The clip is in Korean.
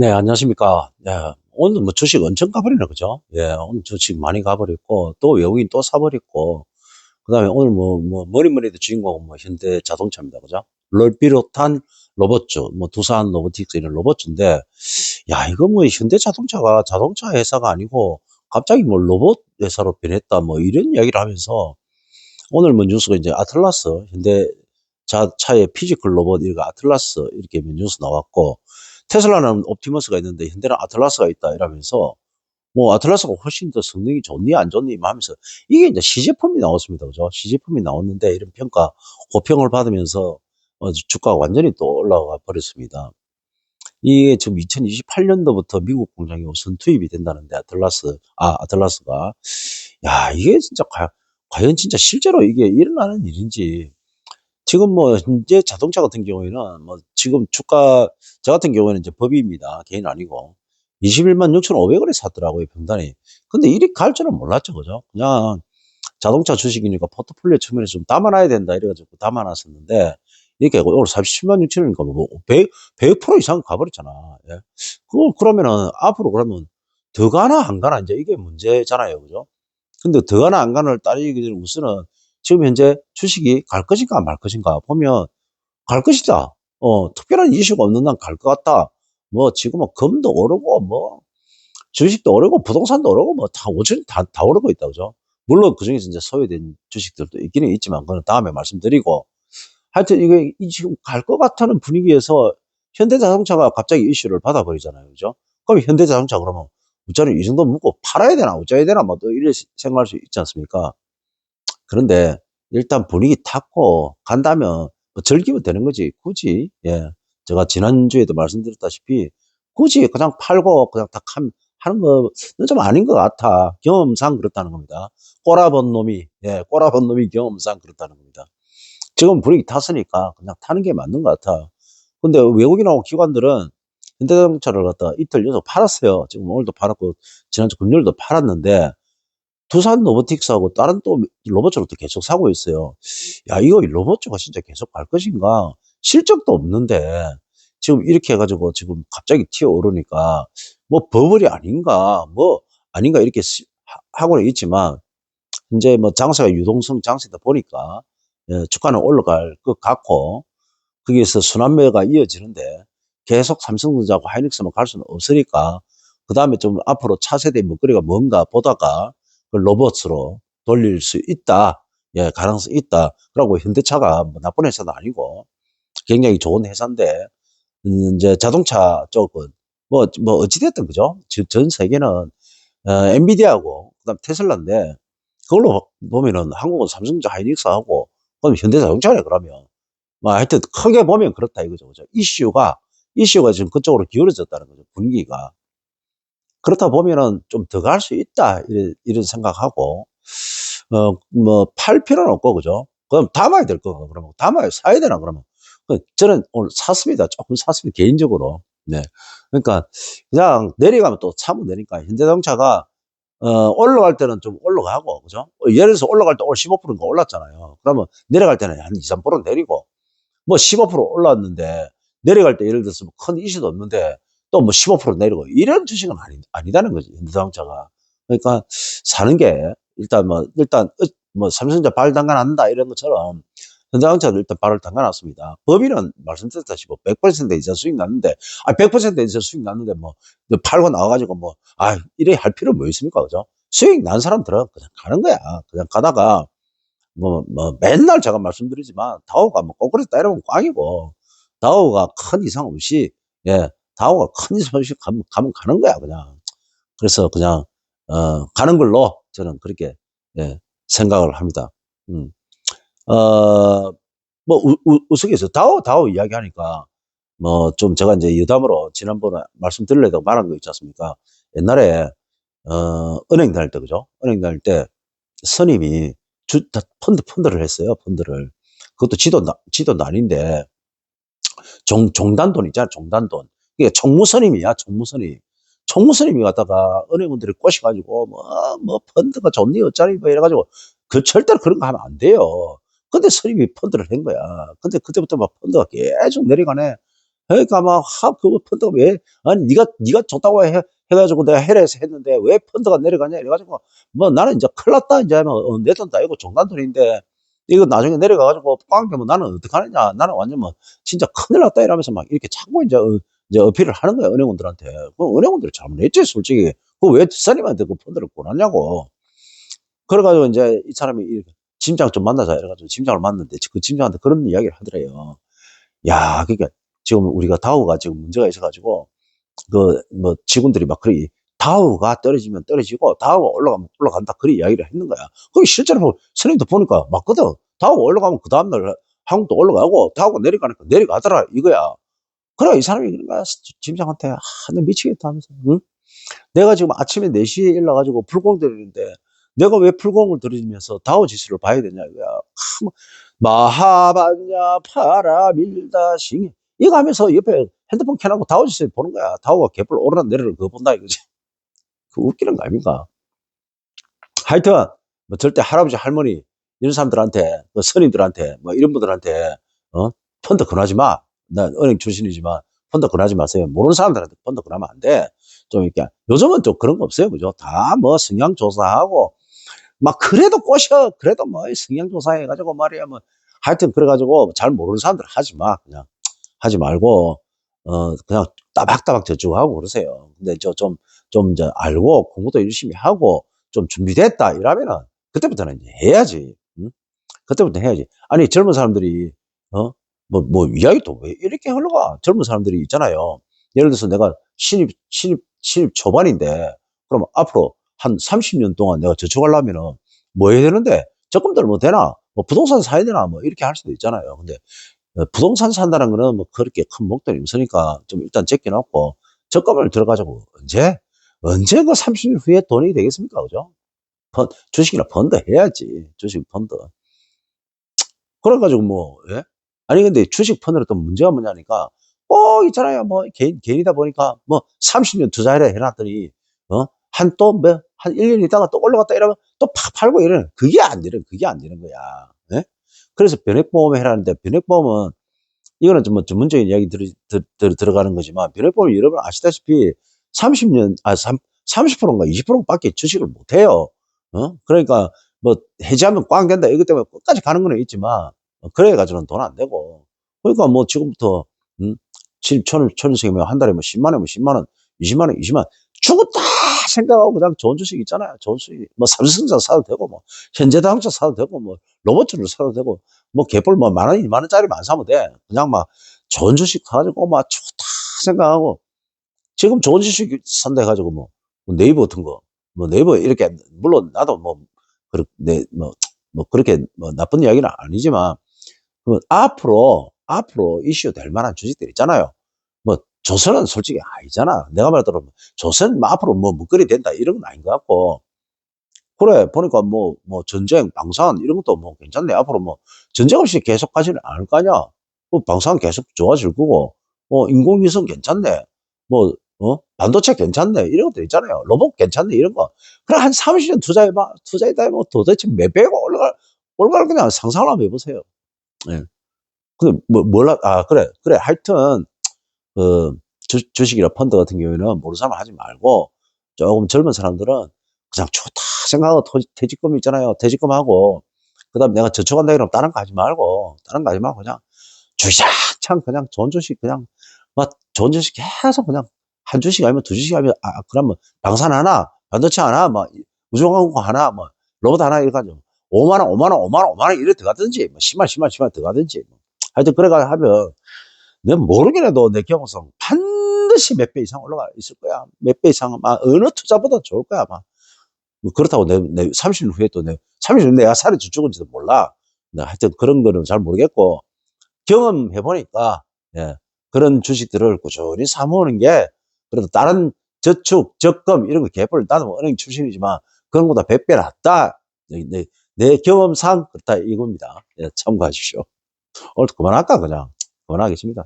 네, 안녕하십니까. 네, 오늘 뭐 주식 엄청 가버리네, 그죠? 예, 오늘 주식 많이 가버렸고, 또 외국인 또 사버렸고, 그 다음에 오늘 뭐, 뭐, 머리머리도 주인공은 뭐, 현대 자동차입니다, 그죠? 를 비롯한 로봇주, 뭐, 두산 로보틱스 이런 로봇주인데, 야, 이거 뭐, 현대 자동차가 자동차 회사가 아니고, 갑자기 뭐, 로봇 회사로 변했다, 뭐, 이런 이야기를 하면서, 오늘 뭐, 뉴스가 이제 아틀라스, 현대 자, 차의 피지컬 로봇, 이거 아틀라스, 이렇게 뭐 뉴스 나왔고, 테슬라는 옵티머스가 있는데 현대는 아틀라스가 있다 이러면서 뭐 아틀라스가 훨씬 더 성능이 좋니 안 좋니 뭐 하면서 이게 이제 시제품이 나왔습니다. 그죠? 시제품이 나왔는데 이런 평가 고평을 받으면서 어, 주가가 완전히 또 올라가 버렸습니다. 이게 지금 2028년도부터 미국 공장에 우선 투입이 된다는데 아틀라스 아 아틀라스가 야 이게 진짜 과, 과연 진짜 실제로 이게 일어나는 일인지 지금 뭐 현재 자동차 같은 경우에는 뭐 지금 주가 저 같은 경우에는 이제 법인입니다. 개인 아니고 21만 6,500원에 샀더라고요, 병단이. 근데 이리 갈 줄은 몰랐죠, 그죠? 그냥 자동차 주식이니까 포트폴리오 측면에서 좀 담아놔야 된다 이래가지고 담아놨었는데 이렇게 오늘 47만 6천원이니까 뭐 100, 100% 이상 가버렸잖아. 예. 그 그러면은 앞으로 그러면 더 가나 안 가나 이제 이게 문제잖아요, 그죠? 근데 더 가나 안 가나를 따지기 전에 우선은 지금 현재 주식이 갈 것인가 말 것인가 보면 갈 것이다. 어, 특별한 이슈가 없는 난 갈 것 같다. 뭐 지금은 금도 오르고 뭐 주식도 오르고 부동산도 오르고 뭐 다 오천 다, 다 오르고 있다 그죠? 물론 그 중에서 이제 소외된 주식들도 있기는 있지만 그건 다음에 말씀드리고 하여튼 이게 이 지금 갈 것 같다는 분위기에서 현대자동차가 갑자기 이슈를 받아버리잖아요 그죠? 그럼 현대자동차 그러면 우짜리 이 정도 묻고 팔아야 되나 어쩌야 되나 뭐 또 이래 생각할 수 있지 않습니까? 그런데 일단 분위기 탔고 간다면 뭐 즐기면 되는 거지. 굳이, 예. 제가 지난주에도 말씀드렸다시피 굳이 그냥 팔고 그냥 딱 하는 거는 좀 아닌 것 같아. 경험상 그렇다는 겁니다. 꼬라본 놈이, 예, 꼬라본 놈이 경험상 그렇다는 겁니다. 지금 분위기 탔으니까 그냥 타는 게 맞는 것 같아. 근데 외국인하고 기관들은 현대자동차를 갖다 이틀 연속 팔았어요. 지금 오늘도 팔았고, 지난주 금요일도 팔았는데, 두산 로보틱스하고 다른 또 로봇주로 또 계속 사고 있어요. 야, 이거 로봇주가 진짜 계속 갈 것인가? 실적도 없는데, 지금 이렇게 해가지고 지금 갑자기 튀어오르니까, 뭐 버블이 아닌가, 뭐 아닌가 이렇게 하고는 있지만, 이제 뭐 장세가 유동성 장세다 보니까, 예, 주가는 올라갈 것 같고, 거기에서 순환매가 이어지는데, 계속 삼성전자하고 하이닉스만 갈 수는 없으니까, 그 다음에 좀 앞으로 차세대 먹거리가 뭔가 보다가, 그 로봇으로 돌릴 수 있다. 예, 가능성이 있다. 그러고 현대차가 뭐 나쁜 회사도 아니고 굉장히 좋은 회사인데, 음, 이제 자동차 쪽은 뭐, 뭐, 어찌됐든 그죠? 전 세계는, 어, 엔비디아하고, 그 다음 테슬라인데, 그걸로 보면은 한국은 삼성전자 하이닉스하고, 그럼 현대자동차네, 그러면. 뭐, 하여튼 크게 보면 그렇다 이거죠. 그죠? 이슈가, 이슈가 지금 그쪽으로 기울어졌다는 거죠. 분위기가. 그렇다 보면은 좀 더 갈 수 있다. 이런, 이런 생각하고, 어, 뭐, 팔 필요는 없고, 그죠? 그럼 담아야 될 거고, 그러면. 담아야, 사야 되나, 그러면. 그 저는 오늘 샀습니다. 조금 샀습니다. 개인적으로. 네. 그러니까, 그냥 내려가면 또 차면 되니까, 현대자동차가, 어, 올라갈 때는 좀 올라가고, 그죠? 예를 들어서 올라갈 때 오늘 15%인가 올랐잖아요. 그러면 내려갈 때는 한 2, 3% 내리고, 뭐 15% 올랐는데, 내려갈 때 예를 들어서 뭐큰 이슈도 없는데, 또 뭐 15% 내리고 이런 주식은 아니, 아니다는 거지 현대자동차가. 그러니까 사는 게 일단 뭐 일단 어, 뭐 삼성전자 발 담가놨다 이런 것처럼 현대자동차도 일단 발을 담가놨습니다. 법인은 말씀드렸다시피 100%뭐 이자 수익 났는데 아 100% 이자 수익 났는데 뭐 팔고 나와가지고 뭐아 이래 할 필요 뭐 있습니까 그죠? 수익 난 사람들은 그냥 가는 거야. 그냥 가다가 뭐, 뭐, 맨날 제가 말씀드리지만, 다오가 뭐, 꼬꾸리 때려면 꽝이고, 다오가 큰 이상 없이, 예, 다오가 큰 소식 가면, 가면 가는 거야, 그냥. 그래서 그냥, 어, 가는 걸로 저는 그렇게, 예, 생각을 합니다. 음. 어, 뭐, 우, 우, 우스에서 다오, 다오 이야기 하니까, 뭐, 좀 제가 이제 여담으로 지난번에 말씀드리려고 말한 거 있지 않습니까? 옛날에, 어, 은행 다닐 때, 그죠? 은행 다닐 때, 선임이 주, 펀드, 펀드를 했어요, 펀드를. 그것도 지도, 지도 아닌데, 종, 종단돈 있잖아, 종단돈. 이게 총무선임이야, 총무선임. 총무선임이 갖다가 은행원들이 꼬셔가지고, 뭐, 뭐, 펀드가 좋니, 어쩌니, 뭐, 이래가지고, 그 절대로 그런 거 하면 안 돼요. 근데 선임이 펀드를 한 거야. 근데 그때부터 막 펀드가 계속 내려가네. 그러니까 막, 하, 그거 펀드가 왜, 아니, 네가 네가 줬다고 해, 해가지고 내가 해외에서 했는데 왜 펀드가 내려가냐 이래가지고, 뭐 나는 이제 큰일 났다, 이제 뭐, 어, 내 돈 다, 이거 종단 돈인데, 이거 나중에 내려가가지고 꽝 되면 나는 어떡하느냐. 나는 완전 뭐, 진짜 큰일 났다, 이러면서 막 이렇게 자꾸 이제, 어, 이제 어필을 하는 거야, 은행원들한테. 그 은행원들이 잘못했지, 솔직히. 그왜 사님한테 그 펀드를 권하냐고. 그래가지고 이제 이 사람이 짐장 좀 만나자 이래가지고 짐장을 만났는데 그 짐장한테 그런 이야기를 하더래요. 야, 그러니까 지금 우리가 다우가 지금 문제가 있어가지고 그 뭐 직원들이 막 그리 다우가 떨어지면 떨어지고 다우가 올라가면 올라간다 그런 이야기를 했는 거야. 그게 실제로 뭐 선생님도 보니까 맞거든. 다우가 올라가면 그 다음날 한국도 올라가고 다우가 내려가니까 내려가더라 이거야. 그래 이 사람이 그런 거야. 짐장한테 아, 나 미치겠다 하면서 응? 내가 지금 아침에 4시에 일어나가지고 불공 들이는데 내가 왜 불공을 들이면서 다우 지수를 봐야 되냐 이거야. 참, 마하반야 파라 밀다 싱 이거 하면서 옆에 핸드폰 켜놓고 다우 지수 보는 거야. 다우가 개뿔 오르락 내리락 그거 본다 이거지. 그 웃기는 거 아닙니까? 하여튼 뭐 절대 할아버지 할머니 이런 사람들한테 뭐 선임들한테 뭐 이런 분들한테 어 펀드 권하지 마. 나 은행 출신이지만 펀드 권하지 마세요. 모르는 사람들한테 펀드 권하면 안 돼. 좀 이렇게 요즘은 좀 그런 거 없어요, 그죠? 다 뭐 성향 조사하고 막 그래도 꼬셔, 그래도 뭐 성향 조사해가지고 말이야 뭐 하여튼 그래가지고 잘 모르는 사람들 하지 마, 그냥 하지 말고 어 그냥 따박따박 저축하고 그러세요. 근데 저 좀 좀 이제 알고 공부도 열심히 하고 좀 준비됐다 이러면은 그때부터는 해야지. 응? 그때부터 해야지. 아니 젊은 사람들이 어 뭐 뭐 이야기 또왜 이렇게 흘러가? 젊은 사람들이 있잖아요. 예를 들어서 내가 신입 신입 신입 초반인데 그럼 앞으로 한 30년 동안 내가 저축하려면은 뭐 해야 되는데 적금들 뭐 되나? 뭐 부동산 사야 되나? 뭐 이렇게 할 수도 있잖아요. 근데 어, 부동산 산다는 거는 뭐 그렇게 큰 목돈이 없으니까 좀 일단 제껴놓고 적금을 들어가지고 언제 언제 그 30년 후에 돈이 되겠습니까? 그죠? 펀, 주식이나 펀드 해야지. 주식 펀드. 그래가지고 뭐, 예? 아니, 근데 주식 펀드는 또 문제가 뭐냐니까, 어, 있잖아요. 뭐, 개인, 개인이다 보니까, 뭐, 30년 투자해라 해놨더니, 어, 한 또, 뭐, 한 1년 있다가 또 올라갔다 이러면 또 팍 팔고 이러는, 그게 안 되는, 그게 안 되는 거야. 예? 그래서 변액보험 해라는데, 변액보험은, 이거는 좀뭐 전문적인 이야기 들, 들, 들, 들어가는 거지만, 변액보험 여러분 아시다시피, 30년, 아, 3, 30%인가 20% 밖에 주식을 못 해요. 어? 그러니까, 뭐, 해지하면 꽝 된다. 이것 때문에 끝까지 가는 건 있지만, 어, 그래가지고는 돈 안 되고. 그러니까 뭐 지금부터, 음, 7, 천, 천원씩이면 한 달에 뭐 10만원, 뭐 10만 원, 20만 원, 20만 원. 죽었다! 생각하고 그냥 좋은 주식 있잖아요. 좋은 주식. 뭐 삼성전자 사도 되고, 뭐, 현대자동차 사도 되고, 뭐, 로봇을 사도 되고, 뭐, 개뿔 뭐 만원, 2만원짜리만 사면 돼. 그냥 막 좋은 주식 가지고 막 좋다 생각하고, 지금 좋은 주식 산다 해가지고 뭐, 뭐 네이버 같은 거, 뭐 네이버 이렇게, 물론 나도 뭐, 그렇, 네, 뭐, 뭐 그렇게 뭐 나쁜 이야기는 아니지만, 그 앞으로, 앞으로 이슈 될 만한 주식들 있잖아요. 뭐, 조선은 솔직히 아니잖아. 내가 말대로 조선 뭐 앞으로 뭐 먹거리 된다 이런 건 아닌 것 같고. 그래, 보니까 뭐, 뭐 전쟁, 방산 이런 것도 뭐 괜찮네. 앞으로 뭐 전쟁 없이 계속 가지는 않을 거 아니야. 뭐 방산 계속 좋아질 거고, 뭐 인공위성 괜찮네. 뭐, 어? 반도체 괜찮네. 이런 것도 있잖아요. 로봇 괜찮네. 이런 거. 그래, 한 30년 투자해봐. 투자했다 뭐 도대체 몇 배가 올라갈, 올라갈 그냥 상상을 한번 해보세요. 예. 근데 뭐, 몰라, 아, 그래. 그래. 하여튼, 그, 주, 주식이나 펀드 같은 경우에는 모르는 사람 하지 말고, 조금 젊은 사람들은 그냥 좋다 생각하고 토- 퇴직금 있잖아요. 퇴직금 하고, 그 다음에 내가 저축한다 이러면 다른 거 하지 말고, 다른 거 하지 말고 그냥 주식창 그냥 좋은 주식 그냥, 막 좋은 주식 계속 그냥 한 주식 아니면 두 주식 아니면, 아, 그러면 방산 하나, 반도체 하나, 뭐, 우주항공 하나, 뭐, 로봇 하나 이렇게 가지고 5만원, 5만원, 5만원, 5만원 이래 들어가든지, 뭐, 10만, 10만, 10만 들어가든지. 뭐. 하여튼, 그래가 하면, 내가 모르긴 해도 내 경험상 반드시 몇 배 이상 올라가 있을 거야. 몇 배 이상, 아마 어느 투자보다 좋을 거야, 아마. 뭐 그렇다고 내, 내 30년 후에 또 내, 30년 후에 내가 살이 죽을지도 몰라. 나 하여튼 그런 거는 잘 모르겠고, 경험해보니까, 예, 그런 주식들을 꾸준히 사모으는 게, 그래도 다른 저축, 적금, 이런 거 개뿔, 나는 뭐 은행 출신이지만, 그런 거보다 100배 낫다. 내, 내, 내 경험상 그렇다 이겁니다. 예, 참고하십시오. 오늘 그만할까, 그냥. 그만하겠습니다.